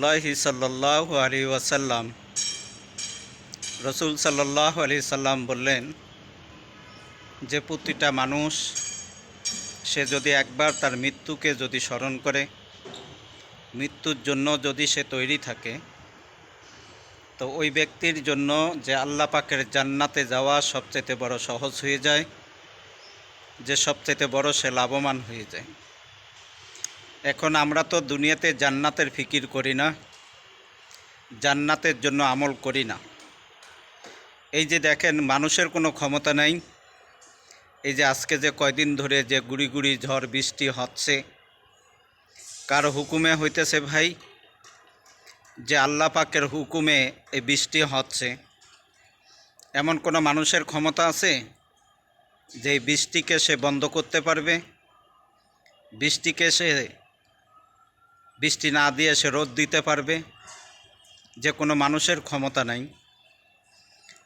রসুল্লাহি সাল্লাহ আলী ওয়াসাল্লাম। রসুল সাল্লাহ আলী সাল্লাম বললেন, যে প্রতিটা মানুষ, সে যদি একবার তার মৃত্যুকে যদি স্মরণ করে, মৃত্যুর জন্য যদি সে তৈরি থাকে, তো ওই ব্যক্তির জন্য যে আল্লাহ পাকের জান্নাতে যাওয়া সবচেয়ে বড় সহজ হয়ে যায়, যে সবচেয়ে বড় সে লাভবান হয়ে যায়। এখন আমরা তো দুনিয়াতে জান্নাতের ফিকির করি না, জান্নাতের জন্য আমল করি না। এই যে দেখেন, মানুষের কোনো ক্ষমতা নাই। এই যে আজকে যে কয়দিন ধরে যে গুড়ি গুড়ি ঝড় বৃষ্টি হচ্ছে, কার হুকুমে হইতেছে ভাই? যে আল্লাহ পাকের হুকুমে এই বৃষ্টি হচ্ছে। এমন কোনো মানুষের ক্ষমতা আছে যে বৃষ্টিকে সে বন্ধ করতে পারবে? বৃষ্টিকে সে বৃষ্টি না দিয়ে সে রোদ দিতে পারবে, যে কোনো মানুষের ক্ষমতা নাই।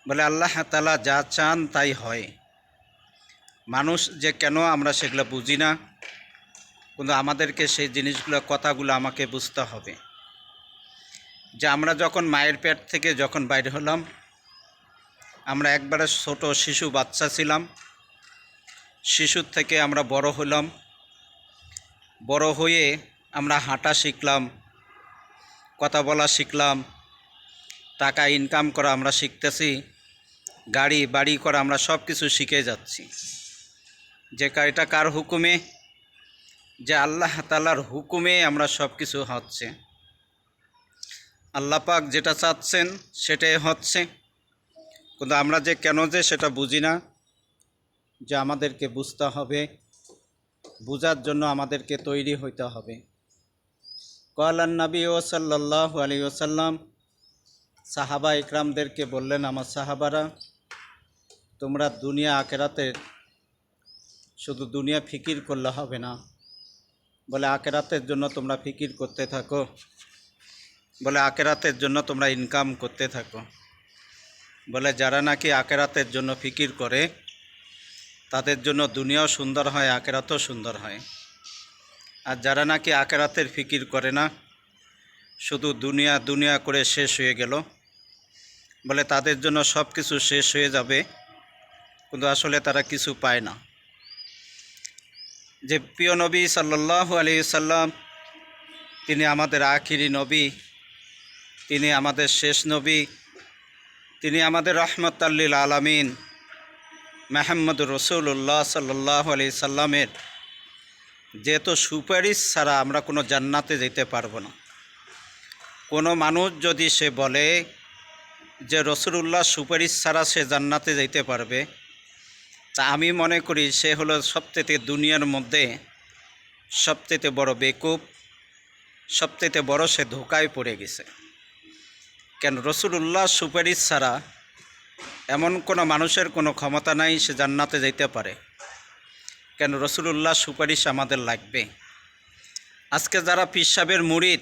বলে আল্লাহ তালা যা চান তাই হয়। মানুষ যে কেন আমরা সেগুলো বুঝি না, কিন্তু আমাদেরকে সেই জিনিসগুলো, কথাগুলো আমাকে বুঝতে হবে। যে আমরা যখন মায়ের পেট থেকে যখন বাইরে হলাম, আমরা একবারে ছোট শিশু, বাচ্চা ছিলাম। শিশুর থেকে আমরা বড় হলাম। বড় হয়ে আমরা হাঁটা শিখলাম, কথা বলা শিখলাম, টাকা ইনকাম করা আমরা শিখতেছি, গাড়ি, বাড়ি করা আমরা সব কিছু শিখে যাচ্ছি। যে এটা কার হুকুমে? যে আল্লাহ তালার হুকুমে আমরা সব কিছু হচ্ছে। আল্লাহ পাক যেটা চাচ্ছেন সেটাই হচ্ছে। কিন্তু আমরা যে কেন যে সেটা বুঝি না, যে আমাদেরকে বুঝতে হবে, বুঝার জন্য আমাদেরকে তৈরি হইতে হবে। কলান নবী ও সাল্লাহ আলী ওসাল্লাম সাহাবা ইকরামদেরকে বললেন, আমার সাহাবারা, তোমরা দুনিয়া আকেরাতের শুধু দুনিয়া ফিকির করলে হবে না। বলে আকেরাতের জন্য তোমরা ফিকির করতে থাকো। বলে আকেরাতের জন্য তোমরা ইনকাম করতে থাকো। বলে, যারা নাকি আকেরাতের জন্য ফিকির করে, তাদের জন্য দুনিয়াও সুন্দর হয় আকেরাতও সুন্দর হয়। আর যারা নাকি আকেরাতের ফিকির করে না, শুধু দুনিয়া দুনিয়া করে শেষ হয়ে গেল। বলে তাদের জন্য সব কিছু শেষ হয়ে যাবে, কিন্তু আসলে তারা কিছু পায় না। যে প্রিয় নবী সাল্লাহ আলী সাল্লাম তিনি আমাদের আখিরি নবী, তিনি আমাদের শেষ নবী, তিনি আমাদের রহমতাল্লিল আলামিন মেহাম্মদ রসুল্লাহ সাল্লাহ আলি সাল্লামের যেহেতু সুপারিশ ছাড়া আমরা কোনো জান্নাতে যেতে পারব না। কোনো মানুষ যদি সে বলে যে রসুল্লাহ সুপারিশ ছাড়া সে জান্নাতে যেতে পারবে, তা আমি মনে করি সে হলো সবচেয়ে দুনিয়ার মধ্যে সবচেয়ে বড় বেকুব, সবচেয়ে বড় সে ধোকায় পড়ে গেছে। কেন রসুল্লাহ সুপারিশ ছাড়া এমন কোনো মানুষের কোনো ক্ষমতা নাই সে জান্নাতে যাইতে পারে। কেন রসুল্লাহ সুপারিশ আমাদের লাগবে? আজকে যারা পীর সাহেবের মুরিদ,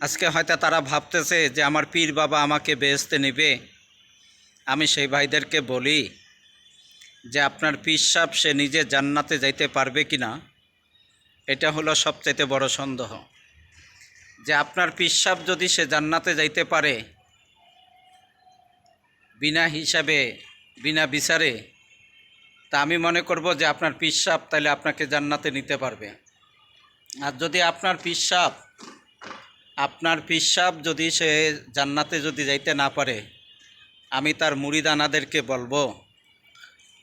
আজকে হয়তো তারা ভাবতেছে যে আমার পীর বাবা আমাকে বেহেস্তে নেবে। আমি সেই ভাইদেরকে বলি যে আপনার পীর সাহেব, সে নিজে জান্নাতে যাইতে পারবে কি না এটা হলো সবচাইতে বড় সন্দেহ। যে আপনার পীর সাহেব যদি সে জান্নাতে যাইতে পারে, বিনা হিসাবে, বিনা বিচারে তা আমি মনে করব যে আপনার পিসাব তাহলে আপনাকে জান্নাতে নিতে পারবে। আর যদি আপনার পিসাব আপনার পিসাব যদি সে জান্নাতে যদি যাইতে না পারে, আমি তার মুড়িদানাদেরকে বলব,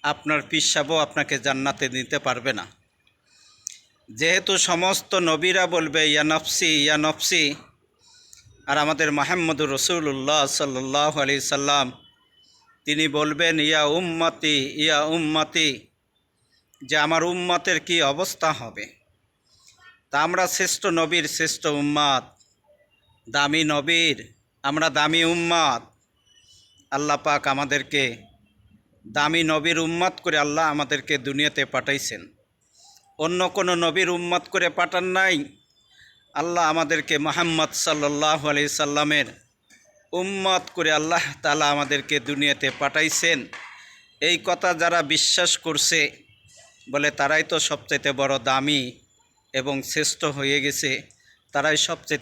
আপনার পিসাবও আপনাকে জান্নাতে নিতে পারবে না। যেহেতু সমস্ত নবীরা বলবে, ইয়া নফসি ইয়া নফসি, আর আমাদের মাহমুদুর রসুল্লাহ সাল্লাহ আলি সাল্লাম তিনি বলবেন, ইয়া উম্মতি ইয়া উম্মতি, যে আমার উম্মতের কি অবস্থা হবে? তা আমরা শ্রেষ্ঠ নবীর শ্রেষ্ঠ উম্মাদ দামি নবীর, আমরা দামি উম্মাদ আল্লাহ পাক আমাদেরকে দামি নবীর উম্মাদ করে আল্লাহ আমাদেরকে দুনিয়াতে পাঠাইছেন। অন্য কোনো নবীর উম্মাদ করে পাঠান নাই। আল্লাহ আমাদেরকে মোহাম্মদ সাল্লাহ আলি সাল্লামের উম্মত করে আল্লাহ তালা আমাদেরকে দুনিয়াতে পাঠাইছেন। এই কথা যারা বিশ্বাস করছে, বলে তারাই তো সবচাইতে বড় দামি এবং শ্রেষ্ঠ হয়ে গেছে, তারাই সবচেয়ে